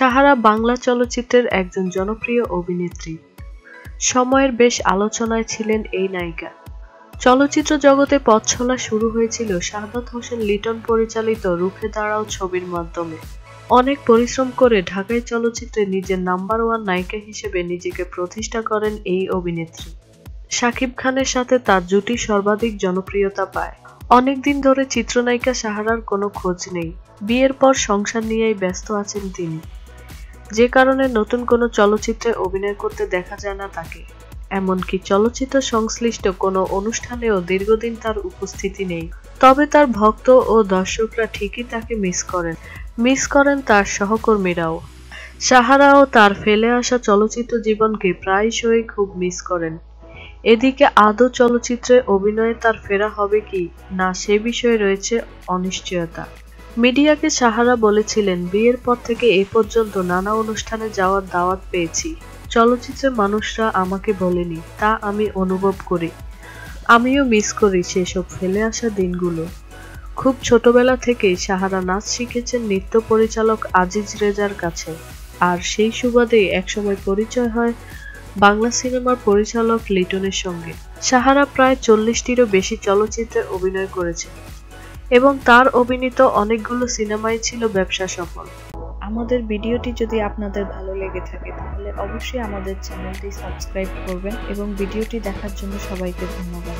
সাহারা বাংলা চলচ্চিত্রের একজন জনপ্রিয় অভিনেত্রী। সময়ের বেশ আলোচনায় ছিলেন এই নায়িকা। চলচ্চিত্র জগতে পথচলা শুরু হয়েছিল শাহাদাত হোসেন লিটন পরিচালিত রুখে দাঁড়াও ছবির মাধ্যমে। অনেক পরিশ্রম করে ঢাকায় চলচ্চিত্রে নিজের নাম্বার ওয়ান নায়িকা হিসেবে নিজেকে প্রতিষ্ঠা করেন এই অভিনেত্রী। শাকিব খানের সাথে তার জুটি সর্বাধিক জনপ্রিয়তা পায়। অনেকদিন ধরে চিত্রনায়িকা সাহারার কোনো খোঁজ নেই। বিয়ের পর সংসার নিয়েই ব্যস্ত আছেন তিনি। যে কারণে নতুন কোনো চলচ্চিত্রে অভিনয় করতে দেখা যায় না তাকে। এমনকি চলচ্চিত্র সংশ্লিষ্ট কোনো অনুষ্ঠানেও দীর্ঘদিন তার উপস্থিতি নেই। তবে তার ভক্ত ও দর্শকরা ঠিকই তাকে মিস করেন। মিস করেন তার সহকর্মীরাও। সাহারাও তার ফেলে আসা চলচ্চিত্র জীবনকে প্রায়শই খুব মিস করেন। এদিকে আদৌ চলচ্চিত্রে অভিনয়ে তার ফেরা হবে কি, না সে বিষয়ে রয়েছে অনিশ্চয়তা। মিডিয়াকে সাহারা বলেছিলেন, বিয়ের পর থেকে এ পর্যন্ত নানা অনুষ্ঠানে যাওয়ার দাওয়াত পেয়েছি। চলচ্চিত্রের মানুষরা আমাকে বলেনি, তা আমি অনুভব করি। আমিও মিস করি সেসব ফেলে আসা দিনগুলো। খুব ছোটবেলা থেকেই সাহারা নাচ শিখেছেন নৃত্য পরিচালক আজিজ রেজার কাছে। আর সেই সুবাদে একসময় পরিচয় হয় বাংলা সিনেমার পরিচালক লিটনের সঙ্গে। সাহারা প্রায় চল্লিশটিরও বেশি চলচ্চিত্রে অভিনয় করেছেন। এবং তার অভিনীত অনেকগুলো সিনেমাই ছিল ব্যবসা সফল। আমাদের ভিডিওটি যদি আপনাদের ভালো লেগে থাকে, তাহলে অবশ্যই আমাদের চ্যানেলটি সাবস্ক্রাইব করবেন এবং ভিডিওটি দেখার জন্য সবাইকে ধন্যবাদ।